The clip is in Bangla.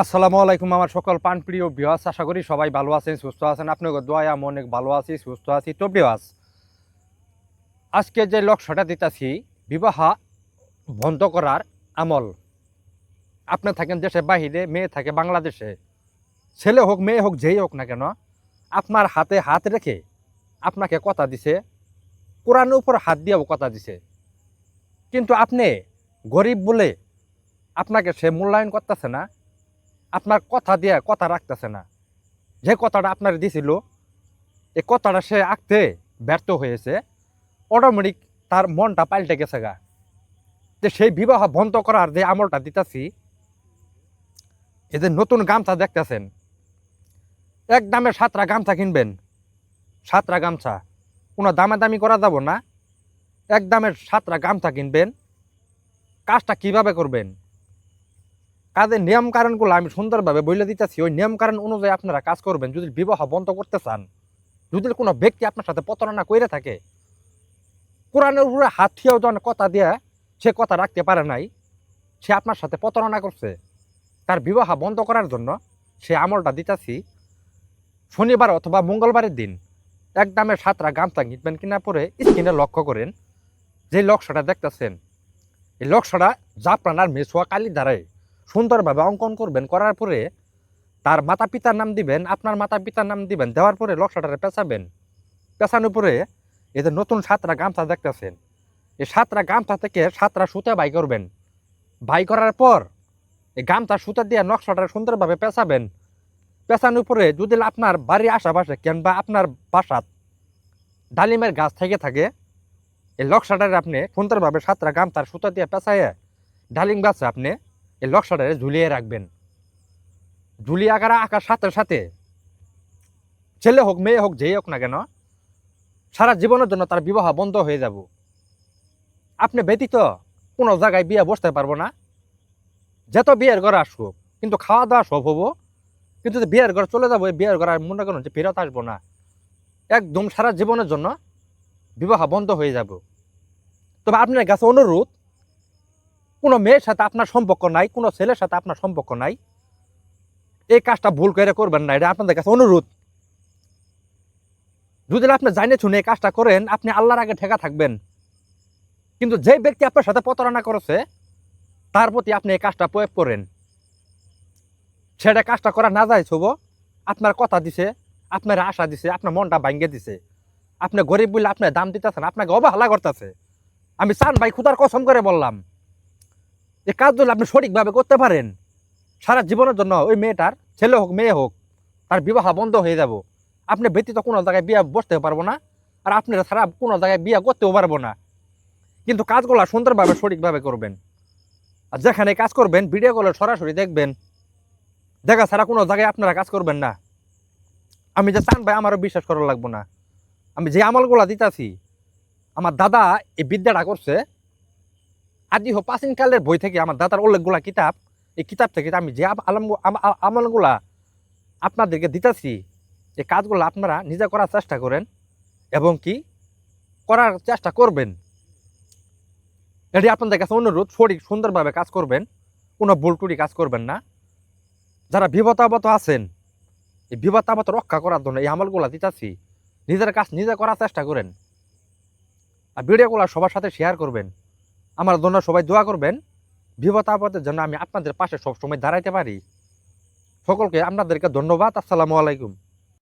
আসসালামু আলাইকুম আমার সকল পানপ্রিয় বিহাস আশা করি সবাই ভালো আছেন, সুস্থ আছেন। আপনাকে দোয়া আমি অনেক ভালো আছি, সুস্থ আছি। তো বিহাস আজকে যে লক্ষ্যটা দিতেছি, বিবাহ বন্ধ করার আমল। আপনি থাকেন দেশে বাহিরে মেয়ে থাকে বাংলাদেশে। ছেলে হোক, মেয়ে হোক, যেই হোক না কেন, আপনার হাতে হাত রেখে আপনাকে কথা দিছে, কোরআনের উপর হাত দিয়েও কথা দিছে। কিন্তু আপনি গরিব বলে আপনাকে সে মূল্যায়ন করতেছে না আপনার কথা দিয়ে কথা রাখতেছে না। যে কথাটা আপনার দিছিল এই কথাটা সে আঁকতে ব্যর্থ হয়েছে অটোমেটিক তার মনটা পাল্টে গেছে গা। যে সেই বিবাহ বন্ধ করার যে আমলটা দিতেছি, এই যে নতুন গামছা দেখতেছেন এক দামে সাতটা গামছা কিনবেন, সাতটা গামছা। কোনো দামে দামি করা যাব না এক দামের সাতটা গামছা কিনবেন, কাজটা কীভাবে করবেন? কাজের নিয়ম কারণগুলো আমি সুন্দরভাবে বলে দিতেছি। ওই নিয়ম কারণ অনুযায়ী আপনারা কাজ করবেন, যদি বিবাহ বন্ধ করতে চান। যদি কোনো ব্যক্তি আপনার সাথে প্রতারণা করে থাকে, কোরআনের উপরে হাত থিয়েও যখন কথা দিয়ে সে কথা রাখতে পারে নাই, সে আপনার সাথে প্রতারণা করছে, তার বিবাহ বন্ধ করার জন্য সে আমলটা দিতেছি শনিবার অথবা মঙ্গলবারের দিন। এক দামে সাতটা গামছা কিনবেন কিনা পরে স্ক্রিনে লক্ষ্য করেন, যে লক্ষ্যটা দেখতেছেন, এই লক্ষ্যটা জাপরানার মেসোয়া কালী দ্বারাই সুন্দরভাবে অঙ্কন করবেন, করার পরে তার মাতা পিতার নাম দিবেন, আপনার মাতা পিতার নাম দিবেন, দেওয়ার পরে লক্ষ্যটারে পেঁচাবেন। পেঁচানোর পরে যে নতুন সাতটা গামছা দেখতেছেন, এই সাতটা গামছা থেকে সাতটা সুতে বাই করবেন। বাই করার পর এই গামছা সুতা দিয়ে নকশাটা সুন্দরভাবে পেঁচাবেন। পেঁচানোর পরে যদি আপনার বাড়ির আশেপাশে কিংবা আপনার বাসাত ডালিমের গাছ থেকে থাকে, এই লক্ষ্যটারে আপনি সুন্দরভাবে সাতটা গামছার সুতা দিয়ে পেঁচাইয়ে ডালিম গাছে আপনি এই লক্ষ্যটারে ঝুলিয়ে রাখবেন। ঝুলিয়ে আকার, আঁকার সাথে সাথে। ছেলে হোক, মেয়ে হোক, যেই হোক না কেন, সারা জীবনের জন্য তার বিবাহ বন্ধ হয়ে যাব। আপনি ব্যতীত কোনো জায়গায় বিয়ে বসতে পারব না। যত বিয়ের ঘরে আসুক, কিন্তু খাওয়া দাওয়া সব হব। কিন্তু যে বিয়ের ঘরে চলে যাব, এই বিয়ের ঘরে মনে করুন যে ফেরত আসব না। একদম সারা জীবনের জন্য বিবাহ বন্ধ হয়ে যাব। তবে আপনার কাছে অনুরোধ কোনো মেয়ের সাথে আপনার সম্পর্ক নাই, কোনো ছেলের সাথে আপনার সম্পর্ক নাই, এই কাজটা ভুল করে করবেন না, এটা আপনাদের কাছে অনুরোধ। যদি আপনি জানে শুনে এই কাজটা করেন, আপনি আল্লাহর আগে ঠেকা থাকবেন। কিন্তু যে ব্যক্তি আপনার সাথে প্রতারণা করেছে, তার প্রতি আপনি এই কাজটা প্রয়োগ করেন। সেটা কাজটা করা না যায় ছব আপনার কথা দিছে, আপনার আশা দিছে, আপনার মনটা ভাঙ্গে দিছে। আপনি গরিব বলে আপনার দাম দিতেছেন, আপনাকে অবহেলা করতেছে। আমি চান ভাই, খুদার কসম করে বললাম। এই কাজ যদি আপনি সঠিকভাবে করতে পারেন, সারা জীবনের জন্য ওই মেয়েটার, ছেলে হোক, মেয়ে হোক, তার বিবাহ বন্ধ হয়ে যাব। আপনি ব্যতীত কোনো জায়গায় বিয়ে বসতে পারব না, আর আপনারা ছাড়া কোনো জায়গায় বিয়ে করতেও পারব না। কিন্তু কাজগুলো সুন্দরভাবে, সঠিকভাবে করবেন। আর যেখানে কাজ করবেন ভিডিও ভিডিওগুলো সরাসরি দেখবেন। দেখা ছাড়া কোনো জায়গায় আপনারা কাজ করবেন না। আমি যে চান ভাই, আমারও বিশ্বাস করা লাগবো না। আমি যে আমলগুলা দিতাছি, আমার দাদা এই বিদ্যাটা করছে আদি প্রাচীন কালের বই থেকে আমার দাদার উল্লেখগুলা কিতাব, এই কিতাব থেকে আমি যে আলম আমলগুলা আপনাদেরকে দিতেছি, এই কাজগুলো আপনারা নিজে করার চেষ্টা করেন এবং কি করার চেষ্টা করবেন। এটি আপনাদের কাছে অনুরোধ সঠিক সুন্দরভাবে কাজ করবেন, কোনো ভুল টুটি কাজ করবেন না। যারা বিপদাবত আছেন, এই বিপদাবত রক্ষা করার জন্য এই আমলগুলা দিতেছি, নিজের কাজ নিজে করার চেষ্টা করেন। আর ভিডিওগুলো সবার সাথে শেয়ার করবেন। আমার জন্য সবাই দোয়া করবেন। বিপদ আপদের জন্য আমি আপনাদের পাশে সবসময় দাঁড়াইতে পারি। সকলকে আপনাদেরকে ধন্যবাদ। আসসালামু আলাইকুম।